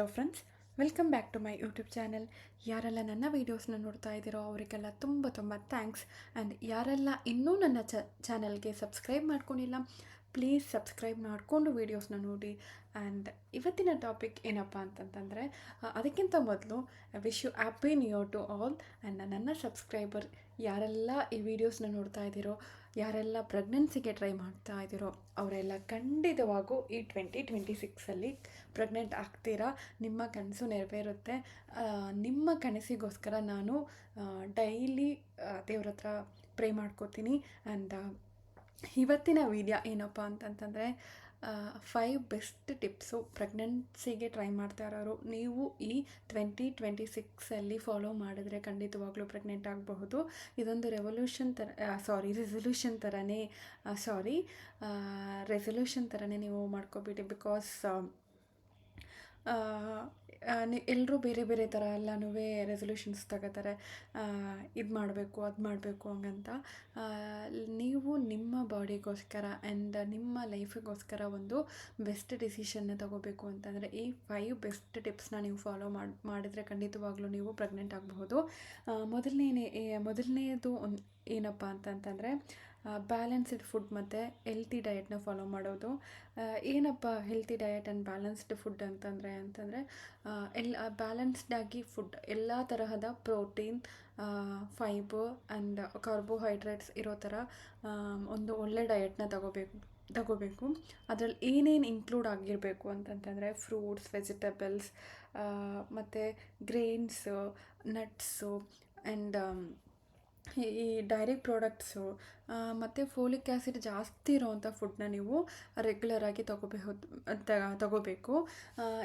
Hello friends welcome back to my YouTube channel ಯಾರೆಲ್ಲ ನನ್ನ ವೀಡಿಯೋಸ್ನ ನೋಡ್ತಾ ಇದ್ದೀರೋ ಅವರಿಗೆಲ್ಲ ತುಂಬ ತುಂಬ ಥ್ಯಾಂಕ್ಸ್ ಆ್ಯಂಡ್ ಯಾರೆಲ್ಲ ಇನ್ನೂ ನನ್ನ ಚ ಚಾನಲ್ಗೆ ಸಬ್ಸ್ಕ್ರೈಬ್ ಮಾಡ್ಕೊಂಡಿಲ್ಲ ಪ್ಲೀಸ್ ಸಬ್ಸ್ಕ್ರೈಬ್ ಮಾಡಿಕೊಂಡು ವೀಡಿಯೋಸ್ನ ನೋಡಿ. ಆ್ಯಂಡ್ ಇವತ್ತಿನ ಟಾಪಿಕ್ ಏನಪ್ಪ ಅಂತಂತಂದರೆ ಅದಕ್ಕಿಂತ ಮೊದಲು wish you happy new to all and ನನ್ನ ಸಬ್ಸ್ಕ್ರೈಬರ್ ಯಾರೆಲ್ಲ ಈ ವಿಡಿಯೋಸ್ನ ನೋಡ್ತಾ ಇದ್ದೀರೋ ಯಾರೆಲ್ಲ ಪ್ರೆಗ್ನೆನ್ಸಿಗೆ ಟ್ರೈ ಮಾಡ್ತಾ ಇದ್ದೀರೋ ಅವರೆಲ್ಲ ಖಂಡಿತವಾಗೂ ಈ ಟ್ವೆಂಟಿ ಟ್ವೆಂಟಿ ಸಿಕ್ಸಲ್ಲಿ ಪ್ರೆಗ್ನೆಂಟ್ ಆಗ್ತೀರಾ? ನಿಮ್ಮ ಕನಸು ನೆರವೇರುತ್ತೆ. ನಿಮ್ಮ ಕನಸಿಗೋಸ್ಕರ ನಾನು ಡೈಲಿ ದೇವ್ರ ಹತ್ರ ಪ್ರೇ ಮಾಡ್ಕೋತೀನಿ. ಆ್ಯಂಡ್ ಇವತ್ತಿನ ವಿಡಿಯೋ ಏನಪ್ಪ ಅಂತಂತಂದರೆ ಫೈವ್ ಬೆಸ್ಟ್ ಟಿಪ್ಸು ಪ್ರೆಗ್ನೆನ್ಸಿಗೆ ಟ್ರೈ ಮಾಡ್ತಾ ಇರೋರು. ನೀವು ಈ ಟ್ವೆಂಟಿ ಟ್ವೆಂಟಿ ಸಿಕ್ಸಲ್ಲಿ ಫಾಲೋ ಮಾಡಿದ್ರೆ ಖಂಡಿತವಾಗ್ಲೂ ಪ್ರೆಗ್ನೆಂಟ್ ಆಗಬಹುದು. ಇದೊಂದು ರೆವಲ್ಯೂಷನ್ ಥರ ಸಾರಿ ರೆಸೊಲ್ಯೂಷನ್ ಥರನೇ ಸಾರಿ ರೆಸೊಲ್ಯೂಷನ್ ಥರನೇ ನೀವು ಮಾಡ್ಕೊಬಿಡಿ. ಬಿಕಾಸ್ ಎಲ್ಲರೂ ಬೇರೆ ಬೇರೆ ಥರ ಎಲ್ಲನೂ ರೆಸೊಲ್ಯೂಷನ್ಸ್ ತಗೋತಾರೆ. ಇದು ಮಾಡಬೇಕು, ಅದು ಮಾಡಬೇಕು ಹಂಗಂತ. ನೀವು ನಿಮ್ಮ ಬಾಡಿಗೋಸ್ಕರ ಆ್ಯಂಡ್ ನಿಮ್ಮ ಲೈಫಿಗೋಸ್ಕರ ಒಂದು ಬೆಸ್ಟ್ ಡಿಸಿಷನ್ನ ತಗೋಬೇಕು ಅಂತಂದರೆ ಈ ಫೈವ್ ಬೆಸ್ಟ್ ಟಿಪ್ಸ್ನ ನೀವು ಫಾಲೋ ಮಾಡಿ, ಮಾಡಿದರೆ ಖಂಡಿತವಾಗ್ಲೂ ನೀವು ಪ್ರೆಗ್ನೆಂಟ್ ಆಗಬಹುದು. ಮೊದಲನೇ ಮೊದಲನೇದು ಏನಪ್ಪ ಅಂತಂತಂದರೆ ಬ್ಯಾಲೆನ್ಸ್ಡ್ ಫುಡ್ ಮತ್ತು ಹೆಲ್ತಿ ಡಯೆಟ್ನ ಫಾಲೋ ಮಾಡೋದು. ಏನಪ್ಪ healthy diet and balanced food ಅಂತಂದರೆ ಅಂತಂದರೆ ಎಲ್ಲ ಬ್ಯಾಲೆನ್ಸ್ಡಾಗಿ ಫುಡ್ ಎಲ್ಲ ತರಹದ ಪ್ರೋಟೀನ್ ಫೈಬರ್ ಆ್ಯಂಡ್ ಕಾರ್ಬೋಹೈಡ್ರೇಟ್ಸ್ ಇರೋ ಥರ ಒಂದು ಒಳ್ಳೆ ಡಯಟ್ನ ತಗೋಬೇಕು ತಗೋಬೇಕು. ಅದರಲ್ಲಿ ಏನೇನು ಇನ್ಕ್ಲೂಡ್ ಆಗಿರಬೇಕು ಅಂತಂತಂದರೆ ಫ್ರೂಟ್ಸ್ ವೆಜಿಟೇಬಲ್ಸ್ ಮತ್ತು ಗ್ರೇನ್ಸು ನಟ್ಸು ಆ್ಯಂಡ್ ಈ ಡೈರೆಕ್ಟ್ ಪ್ರಾಡಕ್ಟ್ಸು ಮತ್ತು ಫೋಲಿಕ್ ಆ್ಯಸಿಡ್ ಜಾಸ್ತಿ ಇರೋವಂಥ ಫುಡ್ನ ನೀವು ರೆಗ್ಯುಲರಾಗಿ ತಗೋಬಹುದು ತಗೋಬೇಕು.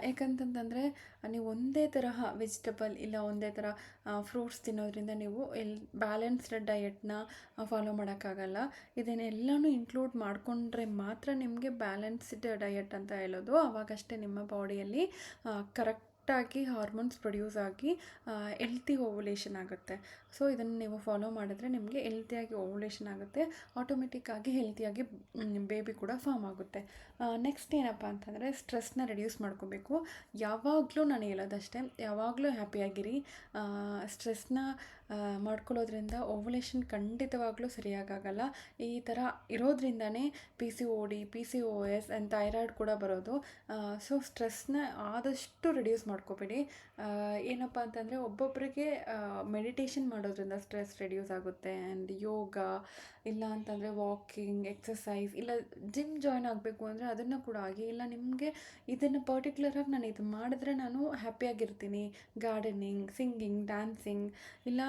ಯಾಕಂತಂತಂದರೆ ನೀವು ಒಂದೇ ತರಹ ವೆಜಿಟಬಲ್ ಇಲ್ಲ ಒಂದೇ ಥರ ಫ್ರೂಟ್ಸ್ ತಿನ್ನೋದ್ರಿಂದ ನೀವು ಎಲ್ ಬ್ಯಾಲೆನ್ಸ್ಡ್ ಡಯೆಟ್ನ ಫಾಲೋ ಮಾಡೋಕ್ಕಾಗಲ್ಲ. ಇದನ್ನೆಲ್ಲನೂ ಇನ್ಕ್ಲೂಡ್ ಮಾಡಿಕೊಂಡ್ರೆ ಮಾತ್ರ ನಿಮಗೆ ಬ್ಯಾಲೆನ್ಸ್ಡ್ ಡಯಟ್ ಅಂತ ಹೇಳೋದು. ಆವಾಗಷ್ಟೇ ನಿಮ್ಮ ಬಾಡಿಯಲ್ಲಿ ಕರೆಕ್ಟಾಗಿ ಹಾರ್ಮೋನ್ಸ್ ಪ್ರೊಡ್ಯೂಸ್ ಆಗಿ ಎಲ್ತಿ ಓವುಲೇಷನ್ ಆಗುತ್ತೆ. ಸೊ ಇದನ್ನು ನೀವು ಫಾಲೋ ಮಾಡಿದ್ರೆ ನಿಮಗೆ ಎಲ್ತಿಯಾಗಿ ಓವುಲೇಷನ್ ಆಗುತ್ತೆ. ಆಟೋಮೆಟಿಕ್ಕಾಗಿ ಹೆಲ್ತಿಯಾಗಿ ಬೇಬಿ ಕೂಡ ಫಾರ್ಮ್ ಆಗುತ್ತೆ. ನೆಕ್ಸ್ಟ್ ಏನಪ್ಪ ಅಂತಂದರೆ ಸ್ಟ್ರೆಸ್ನ ರಿಡ್ಯೂಸ್ ಮಾಡ್ಕೋಬೇಕು. ಯಾವಾಗಲೂ ನಾನು ಹೇಳೋದಷ್ಟೇ, ಯಾವಾಗಲೂ ಹ್ಯಾಪಿಯಾಗಿರಿ ಸ್ಟ್ರೆಸ್ನ ಮಾಡ್ಕೊಳ್ಳೋದ್ರಿಂದ ಓವುಲೇಷನ್ ಖಂಡಿತವಾಗ್ಲೂ ಸರಿಯಾಗಲ್ಲ. ಈ ಥರ ಇರೋದ್ರಿಂದನೇ P C O D P C O S and thyroid ಕೂಡ ಬರೋದು. ಸೊ ಸ್ಟ್ರೆಸ್ನ ಆದಷ್ಟು ರಿಡ್ಯೂಸ್ ಮಾಡ್ಕೋಬೇಡಿ. ಏನಪ್ಪ ಅಂತಂದರೆ ಒಬ್ಬೊಬ್ಬರಿಗೆ ಮೆಡಿಟೇಷನ್ ಮಾಡೋದ್ರಿಂದ ಸ್ಟ್ರೆಸ್ ರಿಡ್ಯೂಸ್ ಆಗುತ್ತೆ ಆ್ಯಂಡ್ ಯೋಗ, ಇಲ್ಲ ಅಂತಂದರೆ ವಾಕಿಂಗ್ ಎಕ್ಸಸೈಸ್ ಇಲ್ಲ ಜಿಮ್ ಜಾಯ್ನ್ ಆಗಬೇಕು ಅಂದರೆ ಅದನ್ನು ಕೂಡ ಆಗಿ ಇಲ್ಲ ನಿಮಗೆ ಇದನ್ನು ಪರ್ಟಿಕ್ಯುಲರಾಗಿ ನಾನು ಇದು ಮಾಡಿದ್ರೆ ನಾನು ಹ್ಯಾಪಿಯಾಗಿರ್ತೀನಿ ಗಾರ್ಡನಿಂಗ್ ಸಿಂಗಿಂಗ್ ಡ್ಯಾನ್ಸಿಂಗ್ ಇಲ್ಲ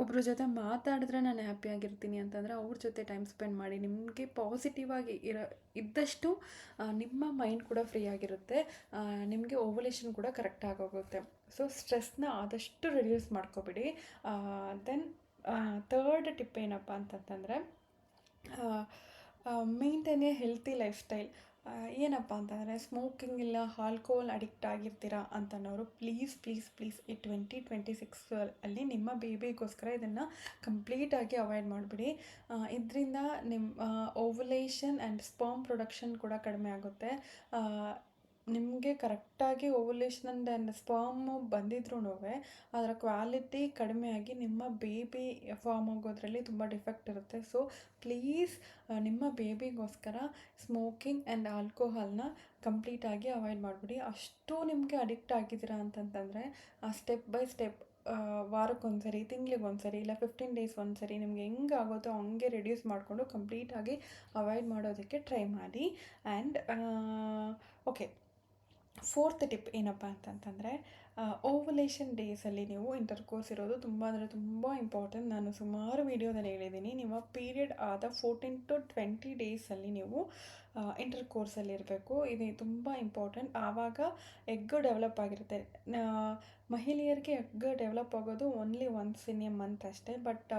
ಒಬ್ಬರ ಜೊತೆ ಮಾತಾಡಿದ್ರೆ ನಾನು ಹ್ಯಾಪಿಯಾಗಿರ್ತೀನಿ ಅಂತಂದರೆ ಅವ್ರ ಜೊತೆ ಟೈಮ್ ಸ್ಪೆಂಡ್ ಮಾಡಿ ನಿಮಗೆ ಪಾಸಿಟಿವ್ ಆಗಿ ಇರೋ, ಇದ್ದಷ್ಟು ನಿಮ್ಮ ಮೈಂಡ್ ಕೂಡ ಫ್ರೀ ಆಗಿರುತ್ತೆ. ನಿಮಗೆ ಓವಲೇಷನ್ ಕೂಡ ಕರೆಕ್ಟ್ ಆಗೋಗುತ್ತೆ. ಸೊ ಸ್ಟ್ರೆಸ್ನ ಆದಷ್ಟು ರಿಡ್ಯೂಸ್ ಮಾಡ್ಕೊಬಿಡಿ. ದೆನ್ ತರ್ಡ್ ಟಿಪ್ ಏನಪ್ಪ ಅಂತಂತಂದರೆ maintain a healthy lifestyle ಏನಪ್ಪ ಅಂತಂದರೆ ಸ್ಮೋಕಿಂಗ್ ಇಲ್ಲ ಆಲ್ಕೋಹಾಲ್ ಅಡಿಕ್ಟ್ ಆಗಿರ್ತೀರಾ ಅಂತನವರು ಪ್ಲೀಸ್ ಪ್ಲೀಸ್ ಪ್ಲೀಸ್ ಈ ಟ್ವೆಂಟಿ ಟ್ವೆಂಟಿ ಸಿಕ್ಸ್ ಅಲ್ಲಿ ನಿಮ್ಮ ಬೇಬಿಗೋಸ್ಕರ ಇದನ್ನು ಕಂಪ್ಲೀಟಾಗಿ ಅವಾಯ್ಡ್ ಮಾಡಿಬಿಡಿ. ಇದರಿಂದ ನಿಮ್ಮ ಓವುಲೇಷನ್ ಆ್ಯಂಡ್ ಸ್ಪರ್ಮ್ ಪ್ರೊಡಕ್ಷನ್ ಕೂಡ ಕಡಿಮೆ ಆಗುತ್ತೆ. ನಿಮಗೆ ಕರೆಕ್ಟಾಗಿ ಓವುಲೇಷನ್ ಆ್ಯಂಡ್ ಸ್ಪರ್ಮು ಬಂದಿದ್ರೂ ಅದರ ಕ್ವಾಲಿಟಿ ಕಡಿಮೆಯಾಗಿ ನಿಮ್ಮ ಬೇಬಿ ಫಾರ್ಮ್ ಆಗೋದ್ರಲ್ಲಿ ತುಂಬ ಡಿಫೆಕ್ಟ್ ಇರುತ್ತೆ. ಸೊ ಪ್ಲೀಸ್ ನಿಮ್ಮ ಬೇಬಿಗೋಸ್ಕರ ಸ್ಮೋಕಿಂಗ್ ಆ್ಯಂಡ್ ಆಲ್ಕೋಹಾಲ್ನ ಕಂಪ್ಲೀಟಾಗಿ ಅವಾಯ್ಡ್ ಮಾಡಿಬಿಡಿ. ಅಷ್ಟು ನಿಮಗೆ ಅಡಿಕ್ಟ್ ಆಗಿದ್ದೀರಾ ಅಂತಂತಂದರೆ, ಆ ಸ್ಟೆಪ್ ಬೈ ಸ್ಟೆಪ್ ವಾರಕ್ಕೊಂದ್ಸರಿ ತಿಂಗ್ಳಿಗೆ ಒಂದ್ಸರಿ ಇಲ್ಲ ಫಿಫ್ಟೀನ್ ಡೇಸ್ ಒಂದ್ಸರಿ ನಿಮ್ಗೆ ಹೆಂಗೆ ಆಗುತ್ತೋ ಹಂಗೆ ರಿಡ್ಯೂಸ್ ಮಾಡಿಕೊಂಡು ಕಂಪ್ಲೀಟಾಗಿ ಅವಾಯ್ಡ್ ಮಾಡೋದಕ್ಕೆ ಟ್ರೈ ಮಾಡಿ. ಆ್ಯಂಡ್ ಓಕೆ ಫೋರ್ತ್ ಟಿಪ್ ಏನಪ್ಪ ಅಂತಂತಂದರೆ ಓವಲೇಷನ್ ಡೇಸಲ್ಲಿ ನೀವು ಇಂಟರ್ ಕೋರ್ಸ್ ಇರೋದು ತುಂಬ ಅಂದರೆ ತುಂಬ ಇಂಪಾರ್ಟೆಂಟ್ ನಾನು ಸುಮಾರು ವೀಡಿಯೋದಲ್ಲಿ ಹೇಳಿದ್ದೀನಿ. ನಿಮ್ಮ ಪೀರಿಯಡ್ ಆದ ಫೋರ್ಟೀನ್ ಟು ಟ್ವೆಂಟಿ ಡೇಸಲ್ಲಿ ನೀವು ಇಂಟರ್ ಕೋರ್ಸಲ್ಲಿ ಇರಬೇಕು. ಇದು ತುಂಬ ಇಂಪಾರ್ಟೆಂಟ್ ಆವಾಗ ಎಗ್ ಡೆವಲಪ್ ಆಗಿರುತ್ತೆ. ಮಹಿಳೆಯರಿಗೆ ಎಗ್ ಡೆವಲಪ್ ಆಗೋದು only once in a month ಅಷ್ಟೇ. ಬಟ್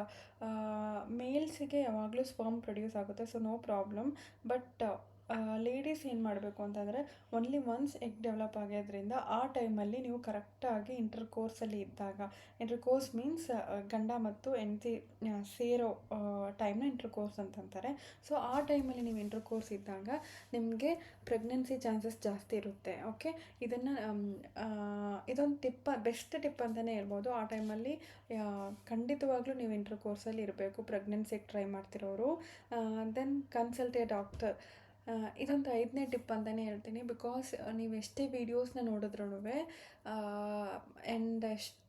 ಮೇಲ್ಸಿಗೆ ಯಾವಾಗಲೂ ಸ್ಪರ್ಮ್ ಪ್ರೊಡ್ಯೂಸ್ ಆಗುತ್ತೆ so no problem but ladies ಏನು ಮಾಡಬೇಕು ಅಂತಂದರೆ ಓನ್ಲಿ ಒನ್ಸ್ ಎಗ್ ಡೆವಲಪ್ ಆಗೋದ್ರಿಂದ ಆ ಟೈಮಲ್ಲಿ ನೀವು ಕರೆಕ್ಟಾಗಿ ಇಂಟರ್ ಕೋರ್ಸಲ್ಲಿ ಇದ್ದಾಗ. ಇಂಟರ್ ಕೋರ್ಸ್ ಮೀನ್ಸ್ ಗಂಡ ಮತ್ತು ಹೆಂಡತಿ ಸೇರೋ ಟೈಮ್ನ ಇಂಟರ್ ಕೋರ್ಸ್ ಅಂತಂತಾರೆ ಸೊ ಆ ಟೈಮಲ್ಲಿ ನೀವು ಇಂಟರ್ ಕೋರ್ಸ್ ಇದ್ದಾಗ ನಿಮಗೆ ಪ್ರೆಗ್ನೆನ್ಸಿ ಚಾನ್ಸಸ್ ಜಾಸ್ತಿ ಇರುತ್ತೆ ಓಕೆ ಇದನ್ನು ಇದೊಂದು ಟಿಪ್ಪ ಬೆಸ್ಟ್ ಟಿಪ್ ಅಂತಲೇ ಹೇಳ್ಬೋದು. ಆ ಟೈಮಲ್ಲಿ ಖಂಡಿತವಾಗ್ಲೂ ನೀವು ಇಂಟರ್ ಕೋರ್ಸಲ್ಲಿ ಇರಬೇಕು. ಪ್ರೆಗ್ನೆನ್ಸಿಗೆ ಟ್ರೈ ಮಾಡ್ತಿರೋರು. ದೆನ್ ಕನ್ಸಲ್ಟ್ ಎ ಡಾಕ್ಟರ್ ಇದೊಂದು ಐದನೇ ಟಿಪ್ ಅಂತಲೇ ಹೇಳ್ತೀನಿ. ಬಿಕಾಸ್ ನೀವು ಎಷ್ಟೇ ವೀಡಿಯೋಸ್ನ ನೋಡಿದ್ರೂ ಆ್ಯಂಡ್ ಎಷ್ಟೇ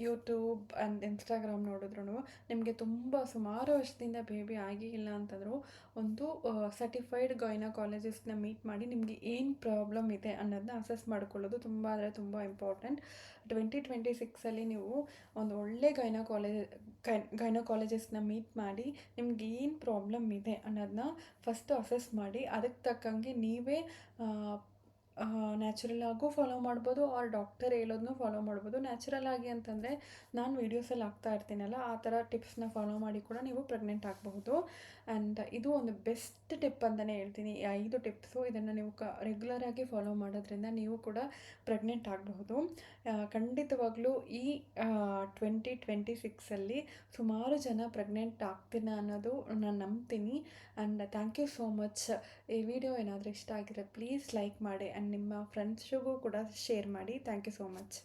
ಯೂಟ್ಯೂಬ್ ಆ್ಯಂಡ್ ಇನ್ಸ್ಟಾಗ್ರಾಮ್ ನೋಡಿದ್ರು ನಿಮಗೆ ತುಂಬ ಸುಮಾರು ವರ್ಷದಿಂದ ಬೇಬಿ ಆಗಿಲ್ಲ ಅಂತಂದ್ರು ಒಂದು ಸರ್ಟಿಫೈಡ್ ಗೈನಕಾಲಜಿಸ್ಟ್ನ ಮೀಟ್ ಮಾಡಿ ನಿಮಗೆ ಏನು ಪ್ರಾಬ್ಲಮ್ ಇದೆ ಅನ್ನೋದನ್ನ ಅಸೆಸ್ ಮಾಡ್ಕೊಳ್ಳೋದು ತುಂಬ ಅಂದರೆ ತುಂಬ ಇಂಪಾರ್ಟೆಂಟ್ ಟ್ವೆಂಟಿ ಟ್ವೆಂಟಿ ಸಿಕ್ಸಲ್ಲಿ ನೀವು ಒಂದು ಒಳ್ಳೆ ಕಾಲೇಜ್ ಗೈ ಕಾಲೇಜಸ್ನ ಮೀಟ್ ಮಾಡಿ ನಿಮ್ಗೆ ಏನು ಪ್ರಾಬ್ಲಮ್ ಇದೆ ಅನ್ನೋದನ್ನ ಫಸ್ಟು ಅಸೆಸ್ ಮಾಡಿ ಅದಕ್ಕೆ ತಕ್ಕಂಗೆ ನೀವೇ ನ್ಯಾಚುರಲ್ ಆಗೂ ಫಾಲೋ ಮಾಡ್ಬೋದು ಆರ್ ಡಾಕ್ಟರ್ ಹೇಳೋದನ್ನು ಫಾಲೋ ಮಾಡ್ಬೋದು. ನ್ಯಾಚುರಲ್ ಆಗಿ ಅಂತಂದರೆ ನಾನು ವೀಡಿಯೋಸಲ್ಲಿ ಹಾಕ್ತಾ ಇರ್ತೀನಲ್ಲ, ಆ ಥರ ಟಿಪ್ಸ್ನ ಫಾಲೋ ಮಾಡಿ ಕೂಡ ನೀವು ಪ್ರೆಗ್ನೆಂಟ್ ಆಗಬಹುದು. ಆ್ಯಂಡ್ ಇದು ಒಂದು ಬೆಸ್ಟ್ ಟಿಪ್ ಅಂತಲೇ ಹೇಳ್ತೀನಿ. ಐದು ಟಿಪ್ಸು ಇದನ್ನು ನೀವು ಕ ರೆಗ್ಯುಲರಾಗಿ ಫಾಲೋ ಮಾಡೋದ್ರಿಂದ ನೀವು ಕೂಡ ಪ್ರೆಗ್ನೆಂಟ್ ಆಗಬಹುದು. ಖಂಡಿತವಾಗ್ಲೂ ಈ ಟ್ವೆಂಟಿ ಟ್ವೆಂಟಿ ಸಿಕ್ಸಲ್ಲಿ ಸುಮಾರು ಜನ ಪ್ರೆಗ್ನೆಂಟ್ ಆಗ್ತೀನಿ ಅನ್ನೋದು ನಾನು ನಂಬ್ತೀನಿ. And thank you so much ಈ ವಿಡಿಯೋ ಏನಾದರೂ ಇಷ್ಟ ಆಗಿದ್ರೆ ಪ್ಲೀಸ್ ಲೈಕ್ ಮಾಡಿ. ಆ್ಯಂಡ್ ನಿಮ್ಮ ಫ್ರೆಂಡ್ಸ್ಗೂ ಕೂಡ ಶೇರ್ ಮಾಡಿ. Thank you so much